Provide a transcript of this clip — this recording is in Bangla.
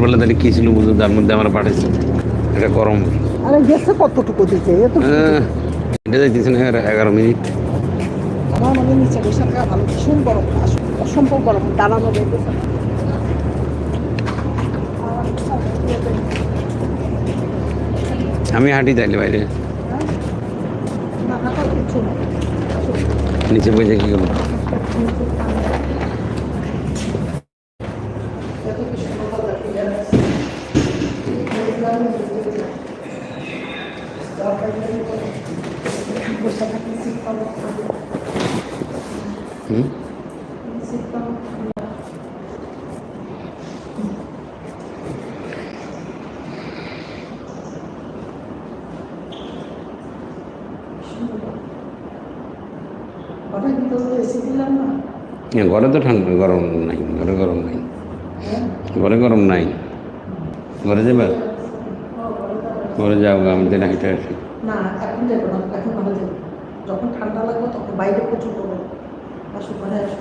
বলে তাহলে কি ছিল বুঝো তার মধ্যে আমার পাঠাইছি। এটা গরম। আরে গেছে কতটুকু দিতে? এত আহ, এটা যাইতেছে না এগারো- এগারো মিনিট। আমার মনে নিচে বসে থাকা ভালো। ভীষণ গরম অসম্ভব গরম দাঁড়ানো যাইতেছে আমি হাঁটি তাইলে বাইরে। না নিচে বসে কি করব বসে থাকি শীত পাবো হুম। হ্যাঁ, ঘরে তো ঠান্ডা গরম নাই ঘরে গরম নাই। ঘরে গরম নাই। ঘরে যাবে? ঘরে যাও আমি দিন হেঁটে আসি না, এখন যাব না, এখন ভালো যাব। যখন ঠান্ডা লাগবে তখন বাইরে প্রচুর করব আসো, ঘরে আসো।